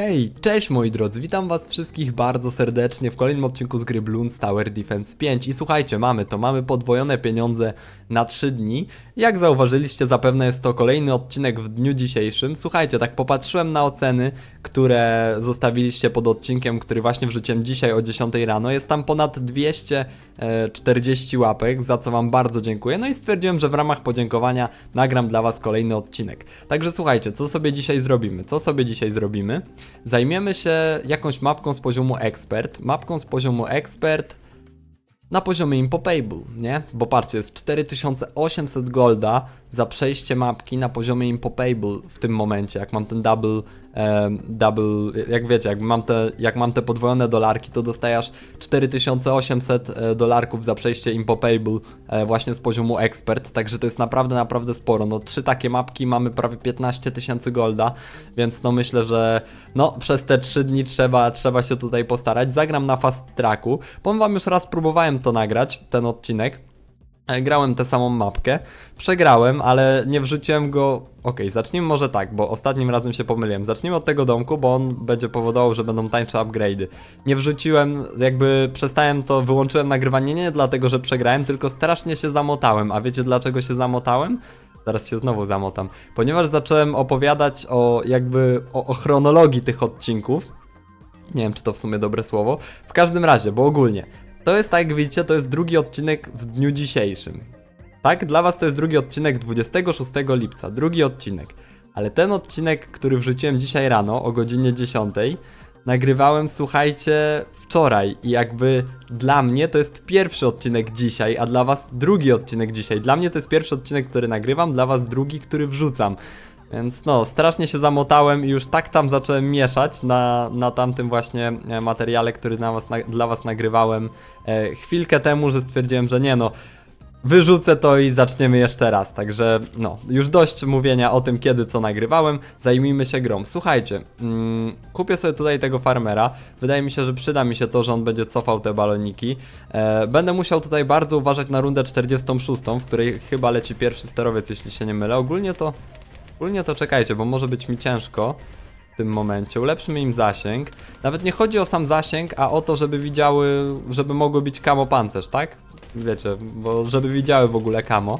Hej, cześć moi drodzy, witam was wszystkich bardzo serdecznie w kolejnym odcinku z gry Bloons Tower Defense 5 i słuchajcie, mamy to, mamy podwojone pieniądze na 3 dni. Jak zauważyliście, zapewne jest to kolejny odcinek w dniu dzisiejszym. Słuchajcie, tak popatrzyłem na oceny, które zostawiliście pod odcinkiem, który właśnie wrzuciłem dzisiaj o 10 rano. Jest tam ponad 240 łapek, za co wam bardzo dziękuję. No i stwierdziłem, że w ramach podziękowania nagram dla was kolejny odcinek. Także słuchajcie, co sobie dzisiaj zrobimy? Co sobie dzisiaj zrobimy? Zajmiemy się jakąś mapką z poziomu expert. Mapką z poziomu expert na poziomie Impopable, nie? Bo patrzcie, jest 4800 golda za przejście mapki na poziomie Impopable w tym momencie, jak mam ten double, double, jak wiecie, jak mam, te, jak mam te podwojone dolarki, to dostajesz 4800 e, dolarków za przejście Impopable e, właśnie z poziomu Expert, także to jest naprawdę, naprawdę sporo. No trzy takie mapki, mamy prawie 15 tysięcy golda, więc no myślę, że no przez te 3 dni trzeba, trzeba się tutaj postarać. Zagram na fast tracku. Powiem wam, już raz próbowałem to nagrać, ten odcinek. E, Grałem tę samą mapkę, przegrałem, ale nie wrzuciłem go. Okej, zacznijmy może tak, bo ostatnim razem się pomyliłem. Zacznijmy od tego domku, bo on będzie powodował, że będą tańsze upgrade'y. Nie wrzuciłem, jakby przestałem to, wyłączyłem nagrywanie nie dlatego, że przegrałem, tylko strasznie się zamotałem. A wiecie dlaczego się zamotałem? Zaraz się znowu zamotam. Ponieważ zacząłem opowiadać o jakby o, o chronologii tych odcinków. Nie wiem, czy to w sumie dobre słowo. W każdym razie, bo ogólnie. To jest tak, jak widzicie, to jest drugi odcinek w dniu dzisiejszym. Tak, dla was to jest drugi odcinek 26 lipca, drugi odcinek. Ale ten odcinek, który wrzuciłem dzisiaj rano o godzinie 10, nagrywałem, słuchajcie, wczoraj. I jakby dla mnie to jest pierwszy odcinek dzisiaj, a dla was drugi odcinek dzisiaj. Dla mnie to jest pierwszy odcinek, który nagrywam, dla was drugi, który wrzucam. Więc no, strasznie się zamotałem i już tak tam zacząłem mieszać na, na tamtym właśnie e, materiale, który na was, na, dla was nagrywałem e, chwilkę temu, że stwierdziłem, że nie no, wyrzucę to i zaczniemy jeszcze raz. Także no, już dość mówienia o tym, kiedy co nagrywałem, zajmijmy się grą. Słuchajcie, mm, kupię sobie tutaj tego farmera. Wydaje mi się, że przyda mi się to, że on będzie cofał te baloniki. E, będę musiał tutaj bardzo uważać na rundę 46, w której chyba leci pierwszy sterowiec, jeśli się nie mylę. Ogólnie to Ogólnie to czekajcie, bo może być mi ciężko w tym momencie. Ulepszymy im zasięg. Nawet nie chodzi o sam zasięg, a o to, żeby widziały, żeby mogły być kamo pancerz, tak? Wiecie, bo żeby widziały w ogóle kamo.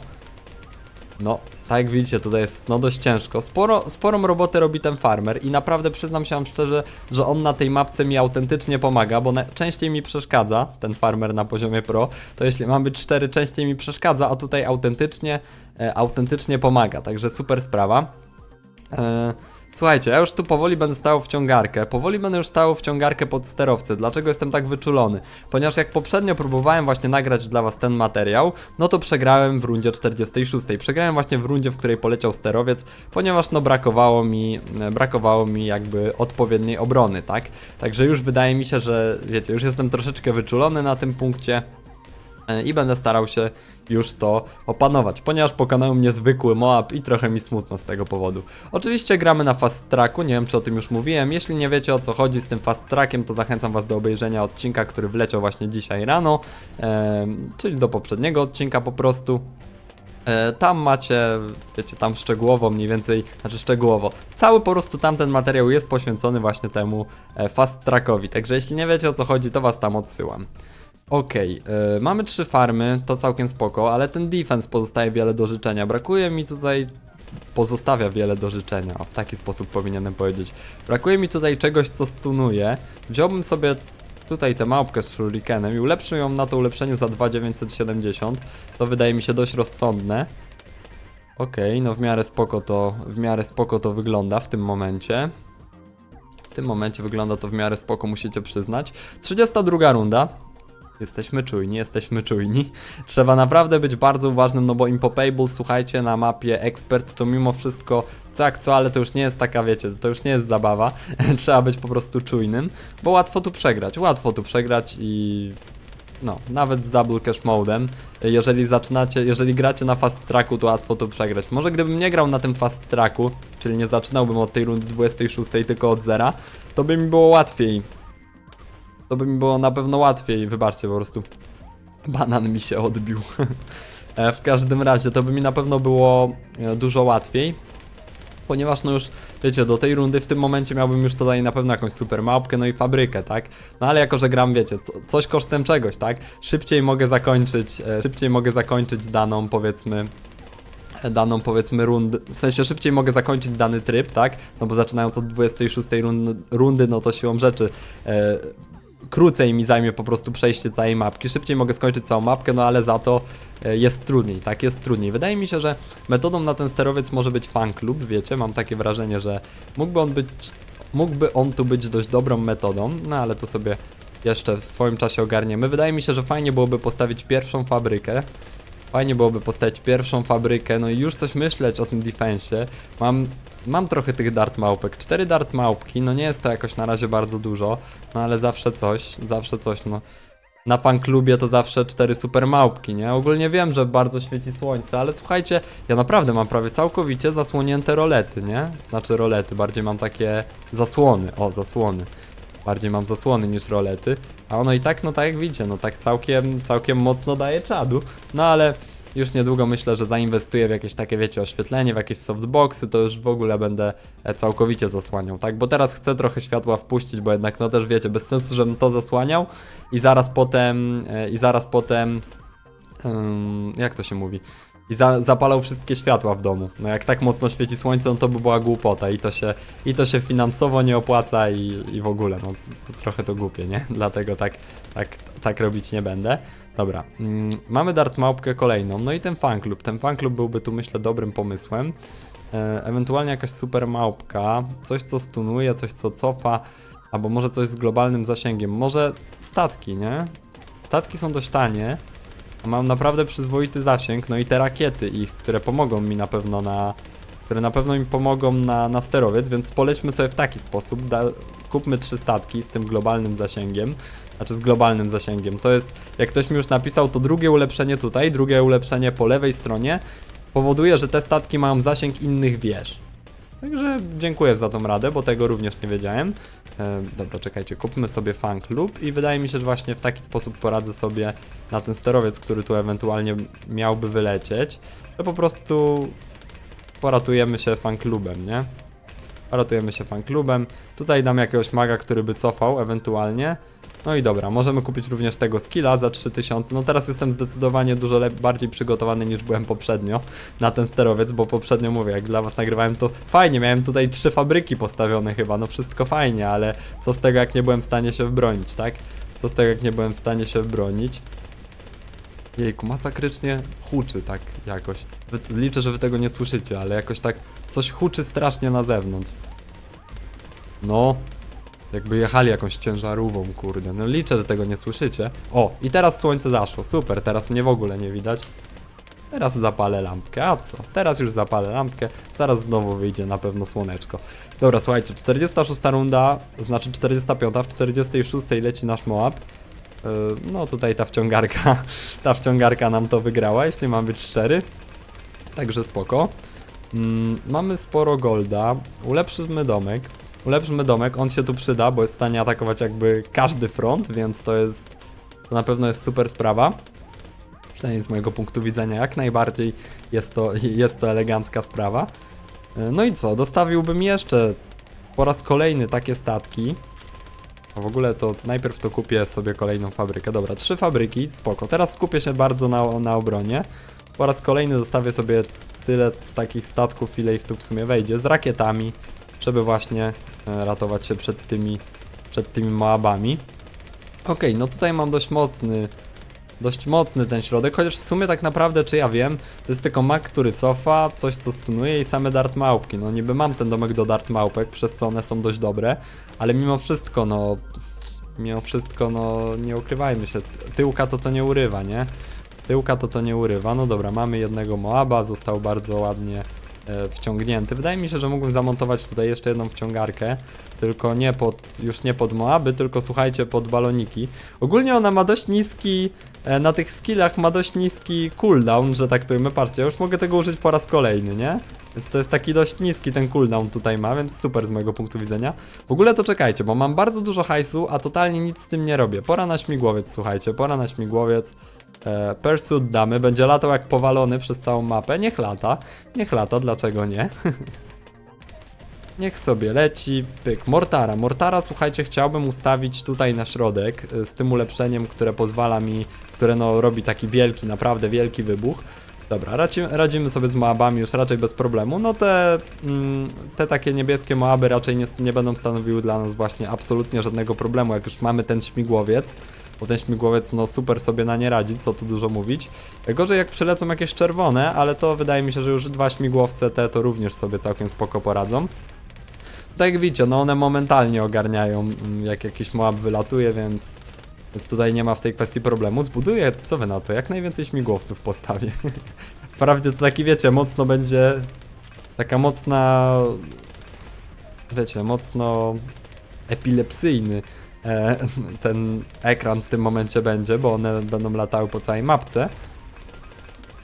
No, tak jak widzicie, tutaj jest no dość ciężko. Sporo, sporą robotę robi ten farmer i naprawdę przyznam się wam szczerze, że on na tej mapce mi autentycznie pomaga, bo częściej mi przeszkadza, ten farmer na poziomie pro, to jeśli mam być 4, częściej mi przeszkadza, a tutaj autentycznie, e, autentycznie pomaga, także super sprawa. E, Słuchajcie, ja już tu powoli będę stał w ciągarkę. Powoli będę już stał w ciągarkę pod sterowcy. Dlaczego jestem tak wyczulony? Ponieważ jak poprzednio próbowałem właśnie nagrać dla was ten materiał, no to przegrałem w rundzie 46. Przegrałem właśnie w rundzie, w której poleciał sterowiec, ponieważ no brakowało mi, brakowało mi jakby odpowiedniej obrony, tak? Także już wydaje mi się, że wiecie, już jestem troszeczkę wyczulony na tym punkcie i będę starał się już to opanować, ponieważ pokonał mnie zwykły Moab i trochę mi smutno z tego powodu. Oczywiście gramy na fast tracku, nie wiem czy o tym już mówiłem, jeśli nie wiecie o co chodzi z tym fast trackiem, to zachęcam was do obejrzenia odcinka, który wleciał właśnie dzisiaj rano, em, czyli do poprzedniego odcinka po prostu. E, Tam macie, wiecie, tam szczegółowo mniej więcej, znaczy szczegółowo. Cały po prostu tamten materiał jest poświęcony właśnie temu e, fast trackowi. Także jeśli nie wiecie o co chodzi, to was tam odsyłam. Okej, e, mamy trzy farmy, to całkiem spoko, ale ten defense pozostaje wiele do życzenia. Brakuje mi tutaj. Pozostawia wiele do życzenia, o, w taki sposób powinienem powiedzieć. Brakuje mi tutaj czegoś, co stunuje. Wziąłbym sobie tutaj tę małpkę z shurikenem i ulepszył ją na to ulepszenie za 2970. To wydaje mi się dość rozsądne. Okej, no w miarę spoko to, w miarę spoko to wygląda w tym momencie. W tym momencie wygląda to w miarę spoko, musicie przyznać. 32 runda. Jesteśmy czujni, jesteśmy czujni. Trzeba naprawdę być bardzo uważnym, no bo Impopable, słuchajcie, na mapie Expert to mimo wszystko co jak co, ale to już nie jest taka, wiecie, to już nie jest zabawa. Trzeba być po prostu czujnym, bo łatwo tu przegrać, łatwo tu przegrać i no, nawet z double cash modem. Jeżeli zaczynacie, jeżeli gracie na fast tracku, to łatwo to przegrać. Może gdybym nie grał na tym fast tracku, czyli nie zaczynałbym od tej rundy 26, tylko od zera, to by mi było łatwiej. To by mi było na pewno łatwiej, wybaczcie po prostu. Banan mi się odbił. E, w każdym razie to by mi na pewno było e, dużo łatwiej. ponieważ no już, wiecie, do tej rundy w tym momencie miałbym już tutaj na pewno jakąś super małpkę, no i fabrykę, tak? No ale jako, że gram, wiecie, co, coś kosztem czegoś, tak? Szybciej mogę zakończyć, e, szybciej mogę zakończyć daną, powiedzmy, daną powiedzmy rundę, w sensie szybciej mogę zakończyć dany tryb, tak? No bo zaczynając od 26 rund, rundy, no to siłą rzeczy e, krócej mi zajmie po prostu przejście całej mapki, szybciej mogę skończyć całą mapkę, no ale za to e, jest trudniej, tak? Jest trudniej. Wydaje mi się, że metodą na ten sterowiec może być fan club, wiecie? Mam takie wrażenie, że mógłby on być, mógłby on tu być dość dobrą metodą, no ale to sobie jeszcze w swoim czasie ogarniemy. Wydaje mi się, że fajnie byłoby postawić pierwszą fabrykę, Fajnie byłoby postawić pierwszą fabrykę, no i już coś myśleć o tym defensie. Mam, mam trochę tych dart małpek. Cztery dart małpki, no nie jest to jakoś na razie bardzo dużo, no ale zawsze coś, zawsze coś, no. Na fanklubie to zawsze cztery super małpki, nie? Ogólnie wiem, że bardzo świeci słońce, ale słuchajcie, ja naprawdę mam prawie całkowicie zasłonięte rolety, nie? Znaczy rolety, bardziej mam takie zasłony, o, zasłony. Bardziej mam zasłony niż rolety, a ono i tak, no tak jak widzicie, no tak całkiem, całkiem mocno daje czadu. No ale już niedługo myślę, że zainwestuję w jakieś takie, wiecie, oświetlenie, w jakieś softboxy, to już w ogóle będę e, całkowicie zasłaniał, tak? Bo teraz chcę trochę światła wpuścić, bo jednak, no też wiecie, bez sensu, żebym to zasłaniał i zaraz potem, e, i zaraz potem, ym, jak to się mówi? I za, zapalał wszystkie światła w domu. No jak tak mocno świeci słońce, no to by była głupota i to się, i to się finansowo nie opłaca i, i w ogóle, no to trochę to głupie, nie? Dlatego tak, tak, tak robić nie będę. Dobra, mm, mamy Dart Małpkę kolejną, no i ten fanklub. Ten fanklub byłby tu myślę dobrym pomysłem. E, ewentualnie jakaś super małpka, coś co stunuje, coś co cofa, albo może coś z globalnym zasięgiem. Może statki, nie? Statki są dość tanie, mam naprawdę przyzwoity zasięg, no i te rakiety ich, które pomogą mi na pewno na... które na pewno mi pomogą na, na sterowiec, więc polećmy sobie w taki sposób, da, kupmy trzy statki z tym globalnym zasięgiem, znaczy z globalnym zasięgiem. To jest, jak ktoś mi już napisał, to drugie ulepszenie tutaj, drugie ulepszenie po lewej stronie powoduje, że te statki mają zasięg innych wież. Także dziękuję za tą radę, bo tego również nie wiedziałem. E, dobra, czekajcie, kupmy sobie fan club i wydaje mi się, że właśnie w taki sposób poradzę sobie na ten sterowiec, który tu ewentualnie miałby wylecieć, że po prostu poratujemy się fan klubem, nie? Poratujemy się fan klubem. Tutaj dam jakiegoś maga, który by cofał ewentualnie. No i dobra, możemy kupić również tego skilla za 3000. No teraz jestem zdecydowanie dużo bardziej przygotowany niż byłem poprzednio na ten sterowiec, bo poprzednio mówię, jak dla was nagrywałem to fajnie, miałem tutaj trzy fabryki postawione chyba, no wszystko fajnie, ale co z tego jak nie byłem w stanie się wbronić, tak? Co z tego jak nie byłem w stanie się wbronić? Jejku, masakrycznie huczy tak jakoś. Liczę, że wy tego nie słyszycie, ale jakoś tak coś huczy strasznie na zewnątrz. No, jakby jechali jakąś ciężarówką, kurde. No liczę, że tego nie słyszycie. O, i teraz słońce zaszło, super, teraz mnie w ogóle nie widać. Teraz zapalę lampkę, a co? Teraz już zapalę lampkę, zaraz znowu wyjdzie na pewno słoneczko. Dobra, słuchajcie, 46 runda, znaczy 45, w 46 leci nasz Moab. Yy, No tutaj ta wciągarka, ta wciągarka nam to wygrała, jeśli mam być szczery. Także spoko. Mm, mamy sporo golda, ulepszymy domek. Ulepszymy domek, on się tu przyda, bo jest w stanie atakować jakby każdy front, więc to jest, to na pewno jest super sprawa. Przynajmniej z mojego punktu widzenia jak najbardziej jest to, jest to elegancka sprawa. E, No i co, dostawiłbym jeszcze po raz kolejny takie statki. A w ogóle to najpierw to kupię sobie kolejną fabrykę. Dobra, trzy fabryki, spoko. Teraz skupię się bardzo na, na obronie. Po raz kolejny zostawię sobie tyle takich statków, ile ich tu w sumie wejdzie, z rakietami, żeby właśnie e, ratować się przed tymi, przed tymi Moabami. Okej, no tutaj mam dość mocny, dość mocny ten środek, chociaż w sumie tak naprawdę, czy ja wiem, to jest tylko mak, który cofa, coś co stunuje i same dart małpki. No niby mam ten domek do dart małpek, przez co one są dość dobre, ale mimo wszystko, no, mimo wszystko, no, nie ukrywajmy się, tyłka to to nie urywa, nie? Tyłka to to nie urywa. No dobra, mamy jednego Moaba, został bardzo ładnie wciągnięty. Wydaje mi się, że mógłbym zamontować tutaj jeszcze jedną wciągarkę, tylko nie pod, już nie pod Moaby, tylko słuchajcie, pod baloniki. Ogólnie ona ma dość niski, e, na tych skillach ma dość niski cooldown, że tak to ujmę. Patrzcie, ja już mogę tego użyć po raz kolejny, nie? Więc to jest taki dość niski ten cooldown tutaj ma, więc super z mojego punktu widzenia. W ogóle to czekajcie, bo mam bardzo dużo hajsu, a totalnie nic z tym nie robię. Pora na śmigłowiec, słuchajcie, pora na śmigłowiec. E, Pursuit damy, będzie latał jak powalony przez całą mapę. Niech lata, niech lata, dlaczego nie? Niech sobie leci. Pyk. Mortara. Mortara, słuchajcie, chciałbym ustawić tutaj na środek y, z tym ulepszeniem, które pozwala mi, które no robi taki wielki, naprawdę wielki wybuch. Dobra, radzi, radzimy sobie z Moabami już raczej bez problemu. No te, mm, te takie niebieskie Moaby raczej nie, nie będą stanowiły dla nas właśnie absolutnie żadnego problemu, jak już mamy ten śmigłowiec. Bo ten śmigłowiec no super sobie na nie radzi, co tu dużo mówić. Gorzej jak przylecą jakieś czerwone, ale to wydaje mi się, że już dwa śmigłowce te to również sobie całkiem spoko poradzą. Tak jak widzicie, no one momentalnie ogarniają mm, jak jakiś Moab wylatuje, więc, więc tutaj nie ma w tej kwestii problemu. Zbuduję, co wy na to, jak najwięcej śmigłowców postawię. Wprawdzie to taki wiecie, mocno będzie taka mocna wiecie, mocno epilepsyjny ten ekran w tym momencie będzie, bo one będą latały po całej mapce.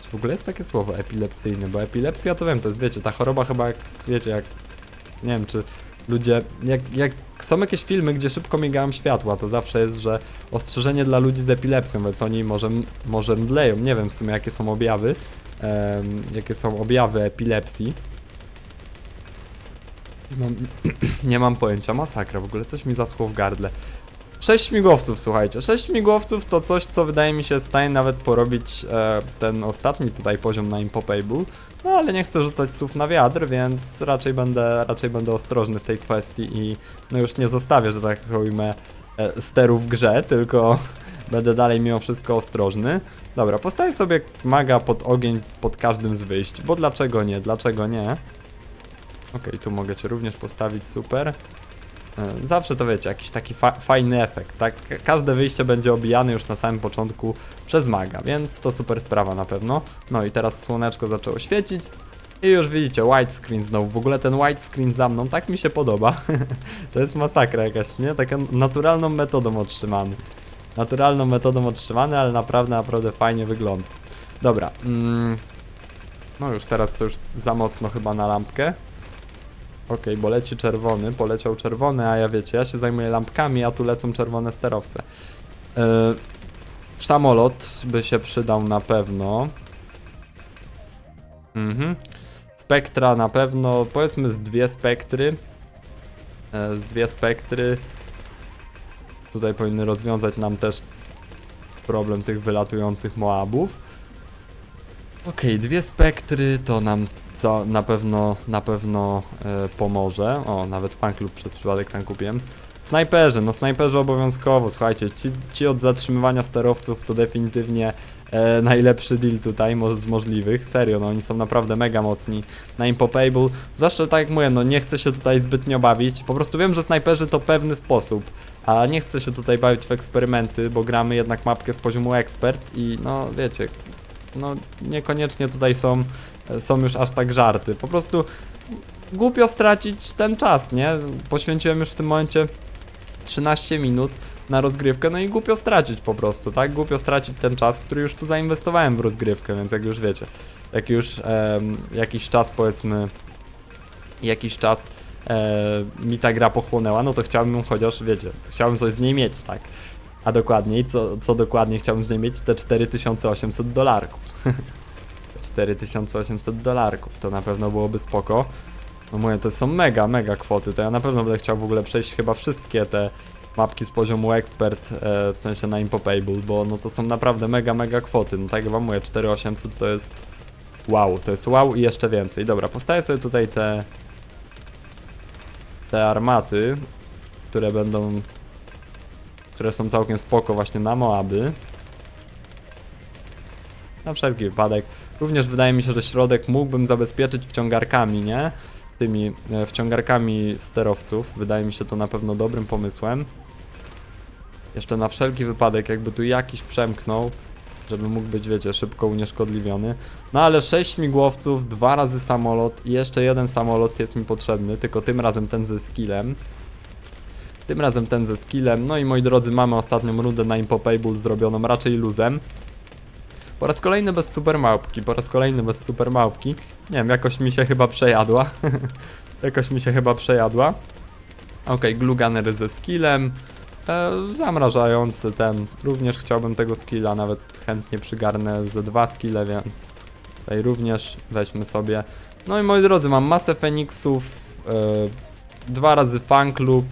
Czy w ogóle jest takie słowo epilepsyjny? Bo epilepsja to wiem, to jest wiecie, ta choroba chyba jak, wiecie, jak nie wiem, czy ludzie, jak, jak są jakieś filmy, gdzie szybko migają światła, to zawsze jest, że ostrzeżenie dla ludzi z epilepsją, więc oni może, może mdleją, nie wiem w sumie jakie są objawy, jakie są objawy epilepsji. Mam, nie mam pojęcia, masakra, w ogóle coś mi zaschło w gardle. Sześć śmigłowców, słuchajcie. Sześć śmigłowców to coś, co wydaje mi się w stanie nawet porobić e, ten ostatni tutaj poziom na Impopable. No ale nie chcę rzucać słów na wiatr, więc raczej będę, raczej będę ostrożny w tej kwestii i no już nie zostawię, że tak ujmę, e, sterów w grze, tylko będę dalej mimo wszystko ostrożny. Dobra, postawię sobie maga pod ogień pod każdym z wyjść, bo dlaczego nie, dlaczego nie? Okej, tu mogę cię również postawić, super. E, Zawsze to wiecie, jakiś taki fa fajny efekt, tak? Ka- Każde wyjście będzie obijane już na samym początku przez maga, więc to super sprawa na pewno. No i teraz słoneczko zaczęło świecić i już widzicie, widescreen znowu. W ogóle ten widescreen za mną tak mi się podoba. to jest masakra jakaś, nie? Taka naturalną metodą otrzymany. Naturalną metodą otrzymany, ale naprawdę, naprawdę fajnie wygląda. Dobra, mm, no już teraz to już za mocno chyba na lampkę. Okej, bo leci czerwony, poleciał czerwony, a ja wiecie, ja się zajmuję lampkami, a tu lecą czerwone sterowce. Yy, samolot by się przydał na pewno. Mhm. Spektra na pewno, powiedzmy z dwie spektry. E, z dwie spektry. Tutaj powinny rozwiązać nam też problem tych wylatujących Moabów. Okej, dwie spektry to nam co na pewno, na pewno e, pomoże. O, nawet fanklub przez przypadek tam kupiłem. Snajperzy, no snajperzy obowiązkowo, słuchajcie, ci, ci od zatrzymywania sterowców to definitywnie e, najlepszy deal tutaj mo z możliwych, serio, no oni są naprawdę mega mocni na Impopable, zawsze tak jak mówię, no nie chcę się tutaj zbytnio bawić, po prostu wiem, że snajperzy to pewny sposób, a nie chcę się tutaj bawić w eksperymenty, bo gramy jednak mapkę z poziomu ekspert i no wiecie, no niekoniecznie tutaj są, są już aż tak żarty. Po prostu głupio stracić ten czas, nie? Poświęciłem już w tym momencie 13 minut na rozgrywkę, no i głupio stracić po prostu, tak? Głupio stracić ten czas, który już tu zainwestowałem w rozgrywkę, więc jak już wiecie, jak już em, jakiś czas powiedzmy, jakiś czas e, mi ta gra pochłonęła, no to chciałbym chociaż, wiecie, chciałbym coś z niej mieć, tak? A dokładniej, co, co dokładnie chciałbym z niej mieć? Te 4800 dolarków. 4800 dolarków, to na pewno byłoby spoko. No mówię, to są mega, mega kwoty, to ja na pewno będę chciał w ogóle przejść chyba wszystkie te mapki z poziomu expert, e, w sensie na Impopable, bo no to są naprawdę mega, mega kwoty. No tak jak wam mówię, 4800 to jest wow, to jest wow i jeszcze więcej. Dobra, postawię sobie tutaj te te armaty, które będą które są całkiem spoko właśnie na Moaby. Na wszelki wypadek. Również wydaje mi się, że środek mógłbym zabezpieczyć wciągarkami, nie? Tymi e, wciągarkami sterowców. Wydaje mi się to na pewno dobrym pomysłem. Jeszcze na wszelki wypadek, jakby tu jakiś przemknął, żeby mógł być, wiecie, szybko unieszkodliwiony. No ale 6 śmigłowców, dwa razy samolot i jeszcze jeden samolot jest mi potrzebny, tylko tym razem ten ze skillem. Tym razem ten ze skillem. No i moi drodzy, mamy ostatnią rundę na Impopable zrobioną raczej luzem. Po raz kolejny bez super małpki, po raz kolejny bez super małpki. Nie wiem, jakoś mi się chyba przejadła. jakoś mi się chyba przejadła. Okej, Gluganer ze skillem. E, zamrażający ten. Również chciałbym tego skilla, nawet chętnie przygarnę ze dwa skille, więc tutaj również weźmy sobie. No i moi drodzy, mam masę Feniksów. E, dwa razy fan club.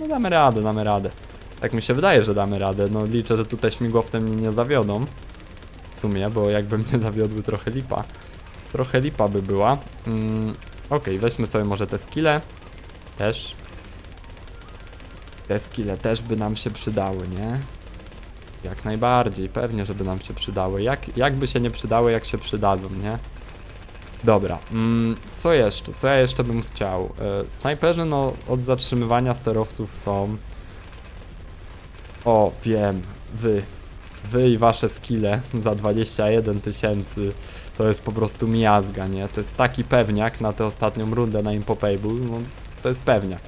No damy radę, damy radę. Tak mi się wydaje, że damy radę. No liczę, że tutaj śmigłowce mnie nie zawiodą. W sumie, bo jakby mnie zawiodły trochę lipa. Trochę lipa by była. Mm, Okej, weźmy sobie może te skille. Też. Te skille też by nam się przydały, nie? Jak najbardziej, pewnie, żeby nam się przydały. Jak, jakby się nie przydały, jak się przydadzą, nie? Dobra, mm, co jeszcze? Co ja jeszcze bym chciał? E, snajperzy, no, od zatrzymywania sterowców są. O, wiem, wy. Wy i wasze skille za 21 tysięcy to jest po prostu miazga, nie? To jest taki pewniak na tę ostatnią rundę na Impopable, no to jest pewniak.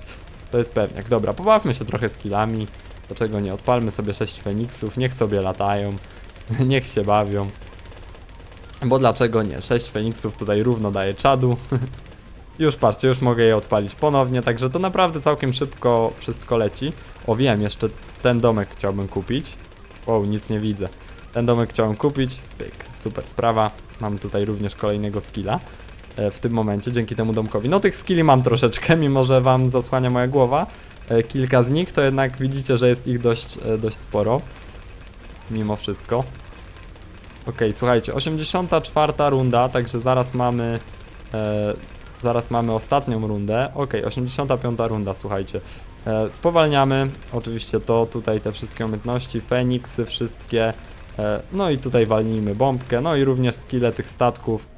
To jest pewniak. Dobra, pobawmy się trochę skillami. Dlaczego nie? Odpalmy sobie 6 Feniksów, niech sobie latają, niech się bawią. Bo dlaczego nie? 6 Feniksów tutaj równo daje czadu. już patrzcie, już mogę je odpalić ponownie, także to naprawdę całkiem szybko wszystko leci. O wiem, jeszcze ten domek chciałbym kupić. Wow, nic nie widzę. Ten domek chciałem kupić. Pyk, super sprawa. Mam tutaj również kolejnego skilla e, w tym momencie, dzięki temu domkowi. No tych skilli mam troszeczkę, mimo że wam zasłania moja głowa. E, Kilka z nich, to jednak widzicie, że jest ich dość, e, dość sporo. Mimo wszystko. Okej, słuchajcie, 84 runda, także zaraz mamy. E, zaraz mamy ostatnią rundę. Okej, 85 runda, słuchajcie. E, spowalniamy. Oczywiście to tutaj te wszystkie umiejętności, Feniksy, wszystkie. E, no i tutaj walnijmy bombkę, no i również skille tych statków.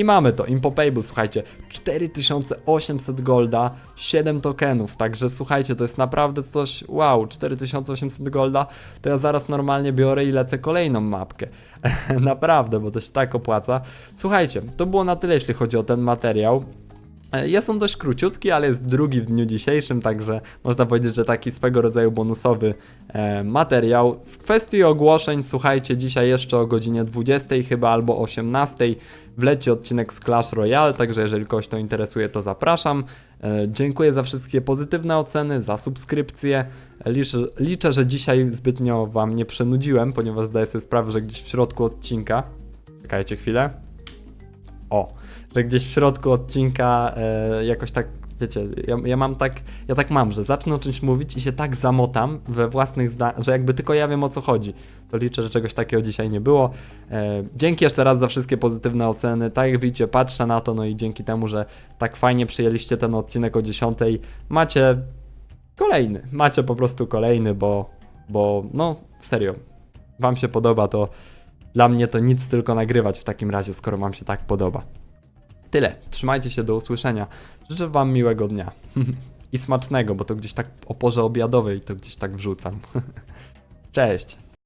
I mamy to, Impopable, słuchajcie, 4800 golda, 7 tokenów, także słuchajcie, to jest naprawdę coś, wow, 4800 golda, to ja zaraz normalnie biorę i lecę kolejną mapkę. naprawdę, bo to się tak opłaca. Słuchajcie, to było na tyle, jeśli chodzi o ten materiał. E, Jest on dość króciutki, ale jest drugi w dniu dzisiejszym, także można powiedzieć, że taki swego rodzaju bonusowy e, materiał. W kwestii ogłoszeń, słuchajcie, dzisiaj jeszcze o godzinie 20 chyba albo 18 wleci odcinek z Clash Royale, także jeżeli kogoś to interesuje, to zapraszam. E, dziękuję za wszystkie pozytywne oceny, za subskrypcje. Liczę, liczę, że dzisiaj zbytnio Wam nie przenudziłem, ponieważ zdaję sobie sprawę, że gdzieś w środku odcinka. Czekajcie chwilę. O, że gdzieś w środku odcinka e, jakoś tak, wiecie, ja, ja mam tak, ja tak mam, że zacznę o czymś mówić i się tak zamotam we własnych zdaniach, że jakby tylko ja wiem o co chodzi. To liczę, że czegoś takiego dzisiaj nie było. E, dzięki jeszcze raz za wszystkie pozytywne oceny. Tak jak widzicie, patrzę na to, no i dzięki temu, że tak fajnie przyjęliście ten odcinek o 10, macie kolejny. Macie po prostu kolejny, bo, bo no serio, wam się podoba, to dla mnie to nic tylko nagrywać w takim razie, skoro wam się tak podoba. Tyle. Trzymajcie się do usłyszenia. Życzę wam miłego dnia. I smacznego, bo to gdzieś tak o porze obiadowej to gdzieś tak wrzucam. Cześć.